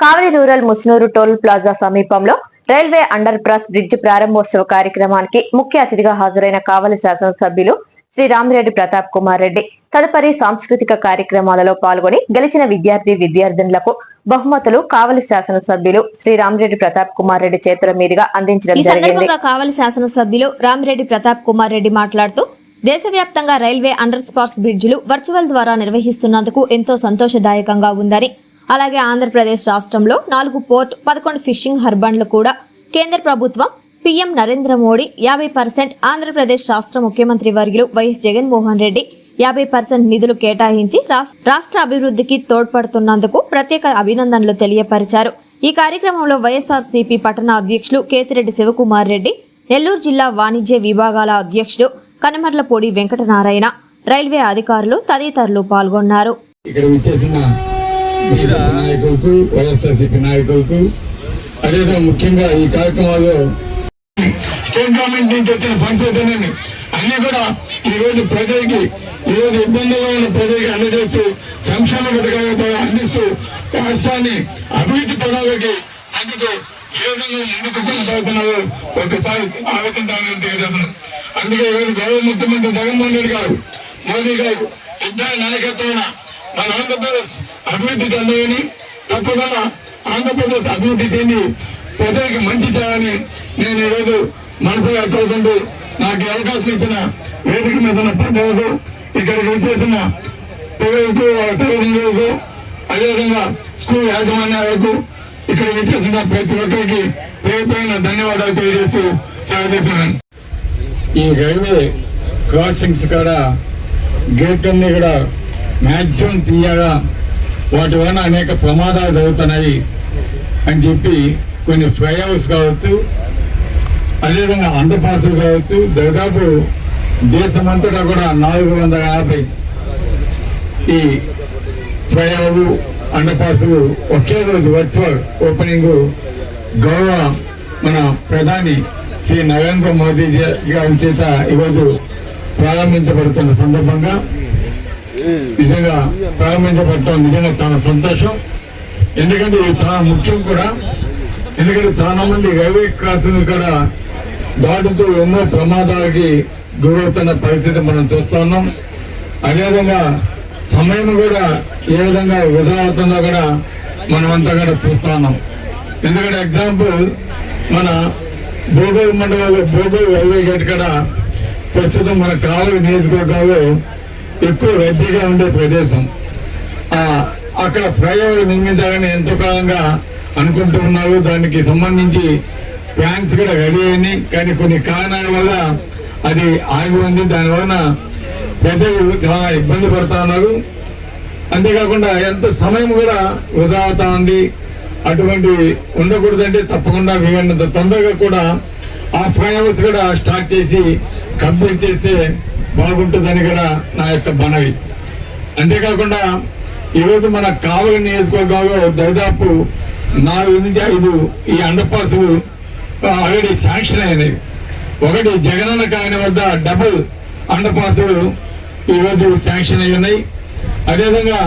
Kavali rural Musnuru toll plaza సమీపంలో railway under pass bridge ప్రారంభోత్సవ కార్యక్రమానికి ముఖ్య అతిథిగా హాజరైన కావలి శాసనసభ్యులు శ్రీ రామిరెడ్డి ప్రతాప్ కుమార్ రెడ్డి. తదుపరి సాంస్కృతిక కార్యక్రమాలలో పాల్గొని గెలిచిన విద్యార్థి విద్యార్థినులకు బహుమతులు కావలి శాసనసభ్యులు శ్రీ రామిరెడ్డి ప్రతాప్ కుమార్ రెడ్డి చేతుల మీదుగా అందించడం జరిగింది. కావలి శాసనసభ్యులు రామిరెడ్డి ప్రతాప్ కుమార్ రెడ్డి మాట్లాడుతూ దేశవ్యాప్తంగా రైల్వే అండర్ పాస్ బ్రిడ్జిలు వర్చువల్ ద్వారా నిర్వహిస్తున్నందుకు ఎంతో సంతోషదాయకంగా ఉందని అలాగే ఆంధ్రప్రదేశ్ రాష్ట్రంలో నాలుగు పోర్ట్ పదకొండు ఫిషింగ్ హర్బన్లు కూడా కేంద్ర ప్రభుత్వం పీఎం నరేంద్ర మోడీ యాభై పర్సెంట్ ఆంధ్రప్రదేశ్ రాష్ట్ర ముఖ్యమంత్రి వర్యులు వైఎస్ జగన్మోహన్ రెడ్డి యాభై పర్సెంట్ నిధులు కేటాయించి రాష్ట్ర అభివృద్ధికి తోడ్పడుతున్నందుకు ప్రత్యేక అభినందనలు తెలియపరిచారు. ఈ కార్యక్రమంలో వైఎస్ఆర్సీపీ పట్టణ అధ్యక్షులు కేతిరెడ్డి శివకుమార్ రెడ్డి నెల్లూరు జిల్లా వాణిజ్య విభాగాల అధ్యక్షుడు కనమర్లపూడి వెంకటనారాయణ రైల్వే అధికారులు తదితరులు పాల్గొన్నారు. ఇక్కడ వచ్చేసిన నాయకులకు వైఎస్ఆర్సీపీ నాయకులకు అదేవిధంగా ముఖ్యంగా ఈ కార్యక్రమాల్లో స్టేట్ గవర్నమెంట్ నుంచి వచ్చిన ఫండ్స్ అయితేనేమి అన్ని కూడా ఈ రోజు ప్రజలకి ఈ రోజు ఇబ్బందుల్లో ఉన్న ప్రజలకి అందజేస్తూ సంక్షేమ పథకాలు కూడా అందిస్తూ రాష్ట్రాన్ని అభివృద్ధి పదాలకి అందుతూ ఏ విధంగా ముందుకు కొనసాగుతున్నారో ఒకసారి ఆలోచించాలని తెలియజేస్తున్నాను. అందుకే ఈరోజు గౌరవ ముఖ్యమంత్రి జగన్మోహన్ రెడ్డి గారు మోదీ గారు ఇద్దరు నాయకత్వాన మన ఆంధ్రప్రదేశ్ అభివృద్ధి చెందాలని తప్పకుండా ఆంధ్రప్రదేశ్ అభివృద్ధి చెంది ప్రజలకు మంచి చేయాలని నేను ఈరోజు మనసుగా కోరుకుంటూ నాకు అవకాశం ఇచ్చిన వేదిక మీద ఉన్న ప్రజలకు ఇక్కడికి వచ్చేసిన పిల్లలకు వాళ్ళ తల్లిదండ్రులకు అదేవిధంగా స్కూల్ యాజమాన్యాలకు ఇక్కడ వచ్చేసిన ప్రతి ఒక్కరికి పేరుపైన ధన్యవాదాలు తెలియజేస్తూ సెలవు ఈ రైల్వే క్రాసింగ్స్ కూడా గేట్ అన్ని కూడా మ్యాక్సిమం తీయగా వాటి వలన అనేక ప్రమాదాలు జరుగుతున్నాయి అని చెప్పి కొన్ని ఫ్లైఓవర్స్ కావచ్చు అదేవిధంగా అండర్ పాసులు కావచ్చు దాదాపు దేశమంతటా కూడా నాలుగు వందల యాభై ఈ ఫ్లైఓవర్ అండర్ పాస్ ఒకే రోజు వర్చువల్ ఓపెనింగ్ గౌరవ మన ప్రధాని శ్రీ నరేంద్ర మోదీ గారి చేత ఈరోజు ప్రారంభించబడుతున్న సందర్భంగా నిజంగా ప్రారంభించబడటం నిజంగా చాలా సంతోషం. ఎందుకంటే ఇది చాలా ముఖ్యం కూడా. ఎందుకంటే చాలా మంది రైల్వే క్రాసింగ్ కూడా దాటుతూ ఎన్నో ప్రమాదాలకి గురవుతున్న పరిస్థితి మనం చూస్తున్నాం అదేవిధంగా సమయం కూడా ఏ విధంగా వృధా అవుతుందో కూడా మనం అంతా కూడా చూస్తున్నాం ఎందుకంటే ఎగ్జాంపుల్ మన భూగోళ మండలంలో భూగోళ రైల్వే గేట్ కూడా ప్రస్తుతం మన కావలి నియోజకవర్గంలో ఎక్కువ రద్దీగా ఉండే ప్రదేశం. ఆ అక్కడ ఫ్లైఓవర్ నిర్మించాలని ఎంతో కాలంగా అనుకుంటున్నారు దానికి సంబంధించి ప్లాన్స్ కూడా రెడీ అయినాయి. కానీ కొన్ని కారణాల వల్ల అది ఆగి ఉంది. దానివలన ప్రజలు చాలా ఇబ్బంది పడుతా ఉన్నారు. అంతేకాకుండా ఎంత సమయం కూడా వృధా అవుతా ఉంది. అటువంటి ఉండకూడదంటే తప్పకుండా వీలైనంత తొందరగా కూడా ఆ ఫ్లైఓవర్స్ కూడా స్టార్ట్ చేసి కంప్లీట్ చేస్తే బాగుంటుందని కూడా నా యొక్క మనవి. అంతేకాకుండా ఈరోజు మన కావలి నియోజకవర్గంలో దాదాపు నాలుగు నుంచి ఐదు ఈ అండర్ పాస్ ఆల్రెడీ శాంక్షన్ అయినాయి ఒకటి జగనన్న కాయన వద్ద డబుల్ అండర్ పాస్ ఈరోజు శాంక్షన్ అయి ఉన్నాయి. అదేవిధంగా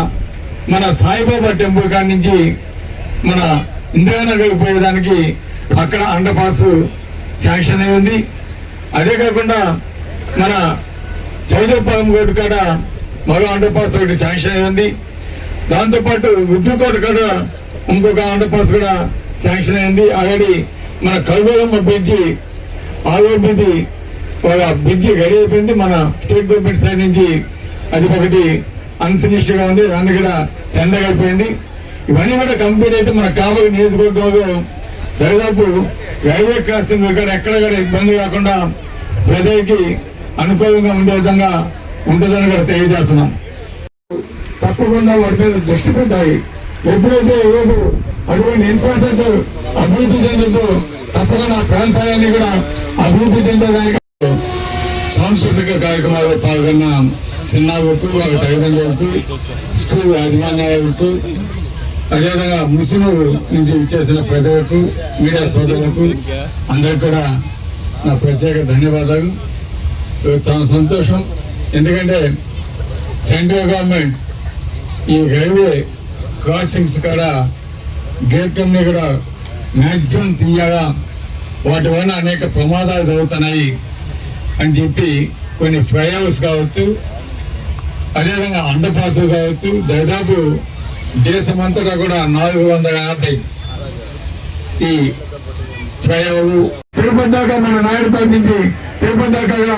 మన సాయిబాబా టెంపుల్ కాడి నుంచి మన ఇందిరానగర్ పోయేదానికి అక్కడ అండర్ పాస్ శాంక్షన్ అయి ఉంది. అదే కాకుండా మన చౌదరపాలెం రోడ్డు కాడ మరో అండర్ పాస్ ఒకటి శాంక్షన్ అయింది. దాంతోపాటు ఉద్దుకోట కాడ ఇంకొక అండర్ పాస్ కూడా శాంక్షన్ అయింది. ఆల్రెడీ మన కల్గోలమ్మ బ్రిడ్జి ఆలో బ్రిడ్జి ఒక బ్రిడ్జి రెడీ అయిపోయింది. మన స్టేట్ గవర్నమెంట్ సైడ్ నుంచి అది ఒకటి అన్ఫినిష్డ్గా ఉంది. దాన్ని కూడా టెండర్ అయిపోయింది. ఇవన్నీ కూడా కంప్లీట్ అయితే మన కావలి నియోజకవర్గంలో దాదాపు రైల్వే క్రాసింగ్ ఇక్కడ ఎక్కడ కూడా ఇబ్బంది కాకుండా ప్రజలకి అనుకూలంగా ఉండే విధంగా ఉంటుందని కూడా తెలియజేస్తున్నాం. తప్పకుండా వాటి మీద దృష్టి పెట్టాలి. ఎప్పుడైతే ఈరోజు అటువంటి ఇన్ఫ్రాస్ట్రక్చర్ అభివృద్ధి చెందుతూ తప్పకుండా ప్రాంతాలన్నీ కూడా అభివృద్ధి చెందడానికి సాంస్కృతిక కార్యక్రమాల్లో పాల్గొన్న చిన్నాగుకు వాళ్ళ తల్లిదండ్రులకు స్కూల్ యాజమాన్యాలకు అదేవిధంగా ముస్లిం నుంచి విచ్చేసిన ప్రజలకు మీడియా సోదరులకు అందరికి కూడా నా ప్రత్యేక ధన్యవాదాలు. చాలా సంతోషం. ఎందుకంటే సెంట్రల్ గవర్నమెంట్ ఈ రైల్వే క్రాసింగ్స్ కూడా గేట్ అన్ని కూడా మ్యాక్సిమం తీయగా వాటి వలన అనేక ప్రమాదాలు జరుగుతున్నాయి అని చెప్పి కొన్ని ఫ్లైఓవర్స్ కావచ్చు అదేవిధంగా అండర్ పాస్ కావచ్చు దాదాపు దేశమంతటా కూడా నాలుగు వందల యాభై ఈ ఫ్లైఓవర్ తిరుపతి దాకా మన నాయుడుపేట నుంచి తిరుపతి దాకా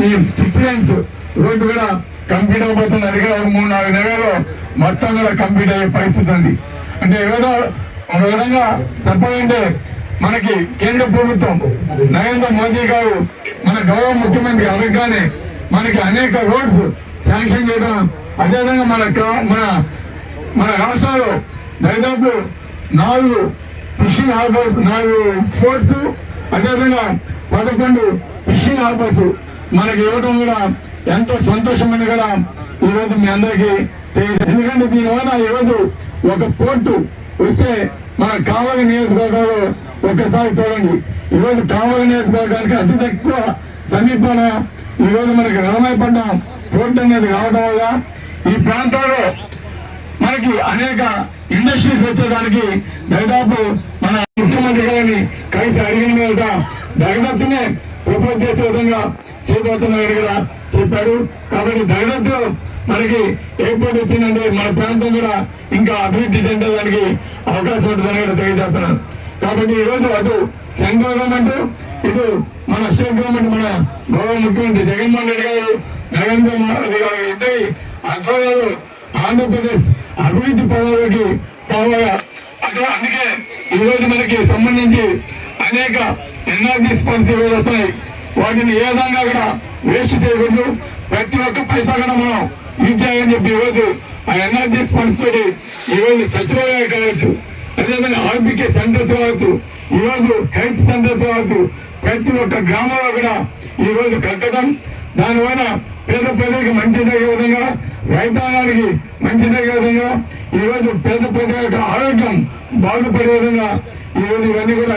ఈ సిక్స్ లైన్స్ రోడ్డు కూడా కంప్లీట్ అయిపోతుంది అది కూడా ఒక మూడు నాలుగు నెలల్లో మొత్తం కూడా కంప్లీట్ అయ్యే పరిస్థితి ఉంది. అంటే ఏదో ఒక విధంగా చెప్పాలంటే మనకి కేంద్ర ప్రభుత్వం నరేంద్ర మోదీ గారు మన గౌరవ ముఖ్యమంత్రి అవగానే మనకి అనేక రోడ్స్ శాంక్షన్ చేయడం అదేవిధంగా మన మన మన రాష్ట్రాల్లో దాదాపు నాలుగు ఫిషింగ్ హార్బర్స్ నాలుగు ఫోర్ట్స్ అదేవిధంగా పదకొండు ఫిషింగ్ హార్బర్స్ మనకి ఇవ్వడం కూడా ఎంతో సంతోషమని కూడా ఈరోజు మీ అందరికీ తెలియదు. ఎందుకంటే దీనివల్ల ఈరోజు ఒక కోర్టు వస్తే మన కావలి నియోజకవర్గంలో ఒక్కసారి చూడండి. ఈరోజు కావలి నియోజకవర్గానికి అతి తక్కువ సమీపంలో ఈరోజు మనకి రామాయపట్నం కోర్టు అనేది రావడం వల్ల ఈ ప్రాంతంలో మనకి అనేక ఇండస్ట్రీస్ వచ్చేదానికి దాదాపు మన ముఖ్యమంత్రి గారిని కలిసి అడిగిన మీద దగదత్తునే ప్రపోజ్ చేసే విధంగా చేయబోతున్నారని కూడా చెప్పారు కాబట్టి దగదత్తు మనకి ఎయిర్పోర్ట్ వచ్చిందంటే మన ప్రాంతం కూడా ఇంకా అభివృద్ధి చెందడానికి అవకాశం ఉంటుందని కూడా తెలియజేస్తున్నాను. కాబట్టి ఈ రోజు అటు సెంట్రల్ గవర్నమెంట్ ఇటు మన స్టేట్ గవర్నమెంట్ మన గౌరవ ముఖ్యమంత్రి జగన్మోహన్ రెడ్డి గారు నరేంద్ర మోదీ గారు ఇద్దరి అధ్వర్యాలు ఆంధ్రప్రదేశ్ అభివృద్ధి పదవికి పోవాలా? అదే అందుకే ఈ రోజు మనకి సంబంధించి అనేక ఎన్ఆర్జీ స్పాన్సీ వస్తాయి వాటిని ఏ విధంగా కూడా వేస్ట్ చేయకూడదు. ప్రతి ఒక్క పైసా కూడా మనం యూజ్ చేయాలని చెప్పి ఈరోజు రోజు ఆ ఎన్ఆర్జీ స్పాన్స్ తోటి ఈ రోజు కావచ్చు అదేవిధంగా ఆర్బీకే సెంటర్స్ కావచ్చు ఈ రోజు హెల్త్ సెంటర్స్ కావచ్చు ప్రతి ఒక్క గ్రామంలో కూడా ఈ రోజు కట్టడం దానివల్ల పేద ప్రజలకు మంచి జరిగే విధంగా రైతాంగానికి మంచి జరిగే విధంగా ఈ రోజు పేద ప్రజల యొక్క ఆరోగ్యం బాగుపడే విధంగా ఈ రోజు ఇవన్నీ కూడా